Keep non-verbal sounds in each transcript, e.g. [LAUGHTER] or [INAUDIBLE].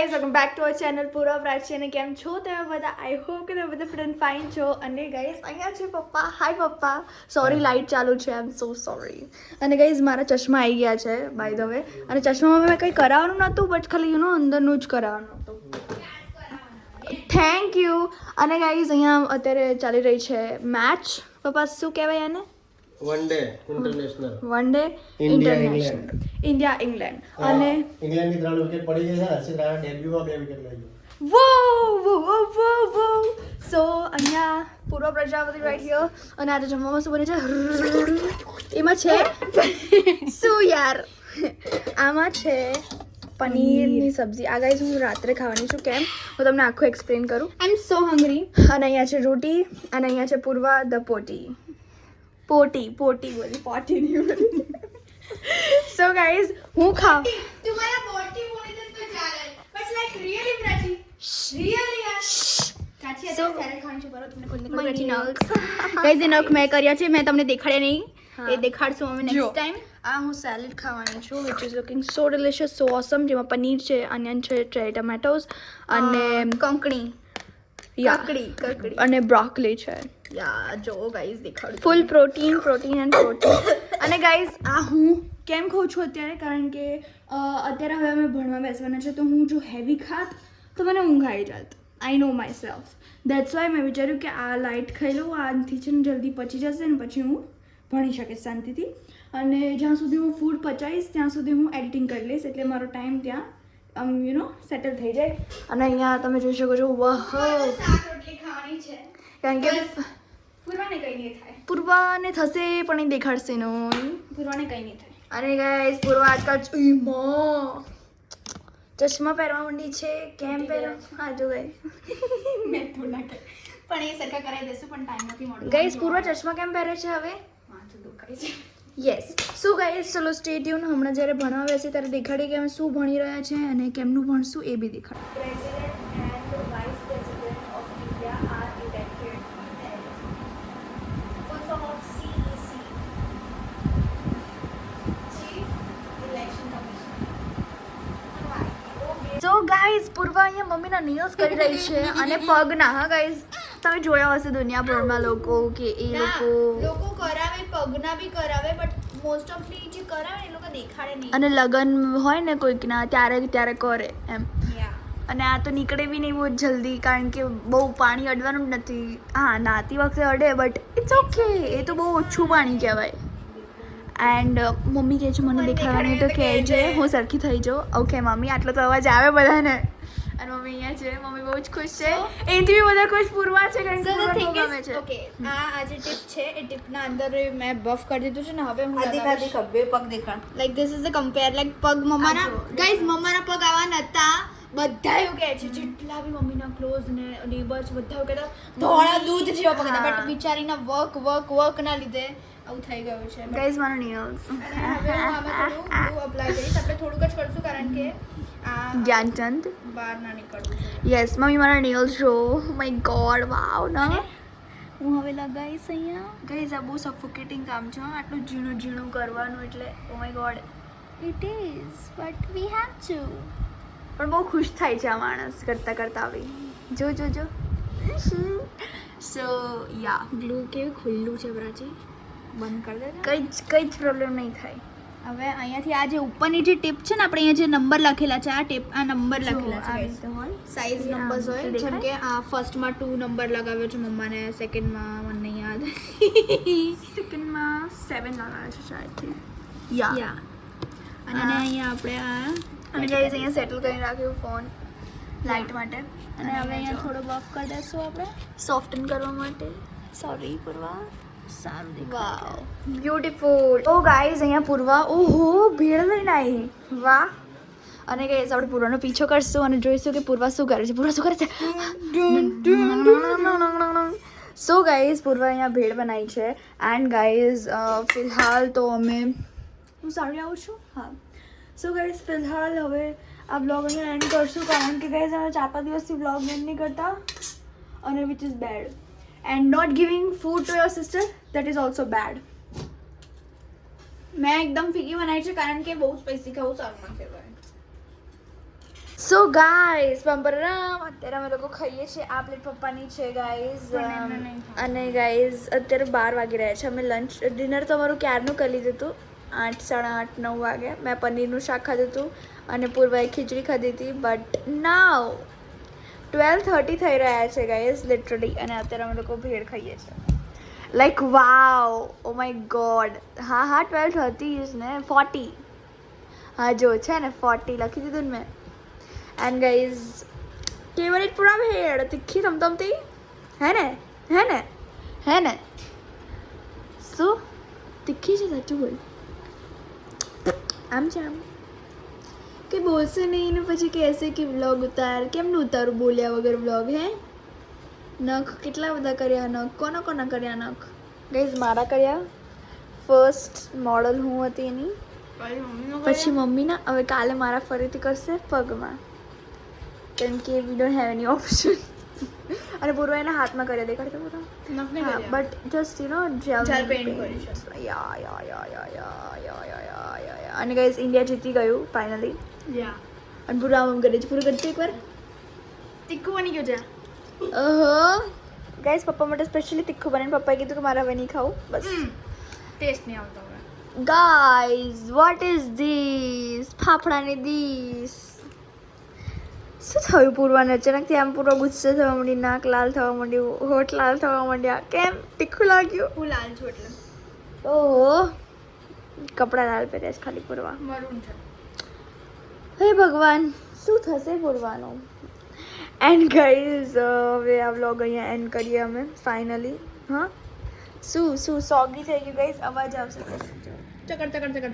Guys welcome back to our channel પૂરા પ્રાચી અને કેમ છો તમે બધા આઈ હોપ કે તમે બધા ફ્રેન્ડ ફાઇન છો અને ગાઈઝ અહીંયા છે પપ્પા હાય પપ્પા સોરી લાઇટ ચાલુ છે આઈ એમ સો સોરી અને ગાઈઝ મારા ચશ્મા આવી ગયા છે બાય ધ વે અને ચશ્મામાં મેં કંઈ કરાવવાનું નહોતું બટ ખાલી યુ નો અંદરનું જ કરાવવાનું હતું થેન્ક યુ અને ગાઈઝ અહીંયા અત્યારે ચાલી રહી છે મેચ પપ્પા શું કહેવાય એને one day international one day international India England અને ઇંગ્લેન્ડની ત્રણ વિકેટ પડી ગઈ છે હર્ષિત રાણા ડેબ્યુમાં બે વિકેટ લઈ ગયો. વો વો વો વો વો સો અહીંયા પૂર્વ પ્રજાપતિ રાઈટ હિયર અને આજે જમવામાં શું બને છે? એમાં છે શું યાર? આમાં છે પનીરની સબ્જી. આ ગાઈઝ હું રાત્રે ખાવાની છું કેમ? હું તમને આખું એક્સપ્લેન કરું. આઈ એમ સો હંગરી અને અહીંયા છે રોટી અને અહીંયા છે Purva the potty. Potty potty બોલી પોટી નહીં બોલી. સો ગાઈઝ હું ખાવ तुम्हारा बॉडी बोले तो तो चाले but like really Prachi really यार प्राची So- અત્યારે સેલેડ ખાવાની છે બરો તમને કોઈ My પ્રાચી nails. ગાઈઝ એ નખ મેં કર્યા છે મેં તમને દેખાડ્યા નહીં હા. એ દેખાડશું અમે જો. નેક્સ્ટ ટાઈમ આ હું સેલેડ ખાવાની છું which is looking so delicious so awesome જેમાં પનીર છે અનિયન છે ચેરી ટમેટોઝ અને કંકણી યા કકડી કકડી. અને બ્રોકલી છે. યા જો ગાઈઝ દેખાડું full protein protein and protein અને ગાઈઝ આ હું કેમ ખાઉં છું અત્યારે? કારણ કે અત્યારે હવે અમે ભણવા બેસવાના છે તો હું જો હેવી ખાત તો મને ઊંઘ આવી જાત. I know myself that's why મેં વિચાર્યું કે આ લાઇટ ખાઈ લઉં આથી છે ને જલ્દી પચી જશે ને પછી હું ભણી શકીશ શાંતિથી. અને જ્યાં સુધી હું ફૂડ પચાવીશ ત્યાં સુધી હું એડિટિંગ કરી લઈશ એટલે મારો ટાઈમ ત્યાં આમ યુ નો સેટલ થઈ જાય. અને અહીંયા તમે જોઈ શકો છો વહ. કારણ કે પૂર્વાને કઈ નહીં થાય. પૂર્વાને થશે પણ એ દેખાડશે નો પૂર્વાને કઈ નહીં થાય. અને ગાઈસ પૂર્વ આજકાલ ઈ ચશ્મા પહેરવા માંડી છે કેમ પહેરવા હા જો ગઈ [LAUGHS] મેં તો ના પણ એ સરખા કરાવી દેશું પણ ટાઈમ નથી મળતો. ગાઈસ પૂર્વ ચશ્મા કેમ પહેરે છે હવે? માથું દુખાય છે. યસ શું ગાઈસ ચલો સ્ટે ટ્યુન હમણાં જ્યારે ભણવા બેસે ત્યારે દેખાડી કે અમે શું ભણી રહ્યા છે અને કેમનું ભણશું એ બી દેખાડ. સો ગાઈઝ પૂર્વા અહીંયા મમ્મીના નેલ્સ કરી રહી છે અને પગના હા ગાઈઝ તમે જોયા હશે દુનિયાભરમાં લોકો કે એ લોકો લોકો કરાવે પગના બી કરાવે બટ મોસ્ટ ઓફલી જે કરાવે એ લોકો દેખાડે નહીં. અને લગન હોય ને કોઈકના ત્યારે ત્યારે કરે એમ. અને આ તો નીકળે બી નહીં બહુ જલ્દી કારણ કે બહુ પાણી અડવાનું જ નથી. હા નાતી વખતે અડે બટ ઇટ્સ ઓકે એ તો બહુ ઓછું પાણી કહેવાય. એન્ડ મમ્મી કહે છે મને દેખાડવાની તો કહેજે. હું સરખી થઈ જાઉં. ઓકે મમ્મી આટલો તો અવાજ આવે બધાને. અને મમ્મી અહીંયા છે. મમ્મી બહુ જ ખુશ છે. એથી બી બધા ખુશ પૂરવા છે કારણ કે થિંગ ગમે છે. ઓકે આ આ જે ટીપ છે. એ ટીપના અંદર મેં બફ કરી દીધું છે ને હવે હું આદિ ખાદી ખબ્બે પગ દેખાણ. Like this is a compare like પગ મમ્માના. ગાઈઝ મમ્માના પગ આવા નતા. બધા એવું કહે છે જેટલા બી મમ્મીના ક્લોઝ ને નેબર્સ બધા એવું કહેતા ધોળા દૂધ જેવા પગ હતા. બટ બિચારીના વર્ક વર્ક વર્ક ના લીધે આવું થઈ ગયું છે. ગાઈઝ મારો નેલ્સ અને હવે આમાં થોડું બ્લુ અપ્લાય કરીશ. આપણે થોડુંક જ કરશું કારણ કે આ જ્ઞાનચંદ? બહાર ના નીકળવું યસ મમ્મી મારા નેલ્સ જો માય ગોડ વાવ ના હું હવે લગાવીશ અહીંયા. ગાઈઝ આ બહુ સફોકેટિંગ કામ છે. આટલું ઝીણું ઝીણું કરવાનું એટલે ઓ my god it is but we have to પણ બહુ ખુશ થાય છે આ માણસ કરતાં કરતાં આવી. જો જો જો. સો યા ગ્લુ કેવું ખુલ્લું છે પ્રાચી બંધ કરી દે કંઈ જ કંઈ જ પ્રોબ્લેમ નહીં થાય. હવે અહીંયાથી આ જે ઉપરની જે ટીપ છે ને આપણે અહીંયા જે નંબર લખેલા છે આ ટીપ આ નંબર લખેલા છે સાઇઝ નંબર્સ હોય? જેમ કે આ ફર્સ્ટમાં ટુ નંબર લગાવ્યો છે મમ્માને સેકન્ડમાં મને નહીં યાદ. સેકન્ડમાં સેવન લગાવ્યો છે શાયદથી યા અને અહીંયા આપણે આ અને ગાઈઝ અહીંયા સેટલ કરી રાખ્યું ફોન લાઇટ માટે. અને હવે અહીંયા થોડો બફ કરી દઈશું આપણે. સોફ્ટન કરવા માટે. સોરી પૂર્વા. સારું દેખાય. બ્યુટીફુલ ઓ ગાઈઝ અહીંયા પૂર્વા, ઓહો, ભેળ લઈને આવી. વાહ. અને કે આપણે પૂર્વાનો પીછો કરશું અને જોઈશું કે પૂર્વા શું કરે છે. પૂર્વા શું કરે છે? સો ગાઈઝ પૂર્વા અહીંયા ભેળ બનાવી છે. એન્ડ ગાઈઝ ફિલહાલ તો અમે હું સાડી આવું છું? હા. સો ગાઈઝ ફિલહાલ હવે આ બ્લોગ અમે એન્ડ કરશું કારણ કે ગાઈઝ અમે ચાર પાંચ દિવસથી બ્લોગ એન્ડ નહીં કરતા. અને which is bad and not giving food to your sister that is also bad મેં એકદમ ફીકી બનાવી છે કારણ કે બહુ સ્પાઈસી ખાવું સારું ના કહેવાય સો ગાઈઝ પંપરામ અત્યારે અમે લોકો ખાઈએ છીએ આ પ્લેટ પપ્પાની છે ગાઈઝ અને ગાઈઝ અત્યારે બાર વાગી રહ્યા છે અમે લંચ ડિનર તો અમારું ક્યારનું કરી લીધું હતું આઠ સાડા આઠ નવ વાગે મેં પનીરનું શાક ખાધું હતું અને પૂર્વાએ ખીચડી ખાધી હતી બટ નાવ ટ્વેલ્વ થર્ટી થઈ રહ્યા છે ગાઈઝ લિટરલી અને અત્યારે અમે લોકો ભેળ ખાઈએ છીએ. Like wow oh my God હા હા, ટ્વેલ્વ થર્ટી ઇઝ ને ફોર્ટી. હા, જો, છે ને, ફોર્ટી લખી દીધું ને મેં. એન્ડ ગાઈઝ કેવરિત પૂરા ભેળ તીખી તમતમતી? હે ને? હે ને? હે ને? શું? તીખી છે, સાચું બોલ. આમ છે, આમ. કે બોલશે નહીં ને પછી કહેશે કે વ્લોગ ઉતાર કેમનું ઉતારું બોલ્યા વગર વ્લોગ હે નખ કેટલા બધા કર્યા નખ કોના કોના કર્યા નખ ગઈઝ મારા કર્યા ફર્સ્ટ મોડલ હું હતી એની પછી મમ્મીના હવે કાલે મારા ફરીથી કરશે પગમાં કેમ કે we don't have any option [LAUGHS] અને પૂરો એના હાથમાં કર્યા દેખાડતો પૂરો? But just you know gel paint યા યા યા યા યા યા યા યા યા યા અને ગાઈઝ ઇન્ડિયા જીતી ગયું ફાઇનલી યા અને પૂરું આમ કરે છે. પૂરું કરતું એકવાર. તીખું બની ગયું છે. ઓહો ગાઈઝ પપ્પા માટે સ્પેશિયલી તીખું બને. પપ્પાએ કીધું કે મારા હવે નહીં ખાવું. બસ. ટેસ્ટ નહીં આવતો ગાઈઝ વોટ ઇઝ ધીસ ફાફડાની ધીસ શું થયું પૂર્વાને અચાનકથી આમ પૂરો ગુસ્સે થવા માંડી નાક લાલ થવા માંડ્યું હોઠ લાલ થવા માંડ્યા કેમ તીખું લાગ્યું? હું લાલ છું એટલે. ઓહો. કપડાં લાલ પહેર્યા છે ખાલી પૂરવા. મરૂન છે. હે ભગવાન શું થશે પૂરવાનું? એન્ડ ગાઈઝ હવે આ વ્લોગ અહીંયા એન્ડ કરીએ અમે ફાઇનલી હા? શું શું સોગી થઈ ગયું ગાઈઝ અવાજ આવશે. ચકડ ચકડ ચકડ.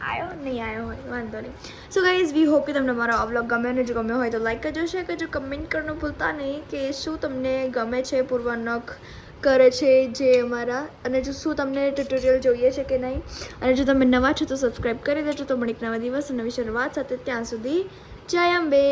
આવ્યો નહીં આવ્યો હોય, વાંધો નહીં. સો ગાઈઝ વી હોપ કે તમને મારો આ વ્લોગ ગમ્યો ને જો ગમ્યો હોય તો લાઈક કરજો શેર કરજો કમેન્ટ કરવાનું ભૂલતા નહીં કે શું તમને ગમે છે પૂર્વ નખ કરે છે જે અમારા, અને જો શું તમને ટ્યુટોરિયલ જોઈએ છે કે નહીં. અને જો તમે નવા છો તો સબસ્ક્રાઈબ કરી દેજો, તો મને એક નવા દિવસ નવી શરૂઆત સાથે ત્યાં સુધી જય અંબે.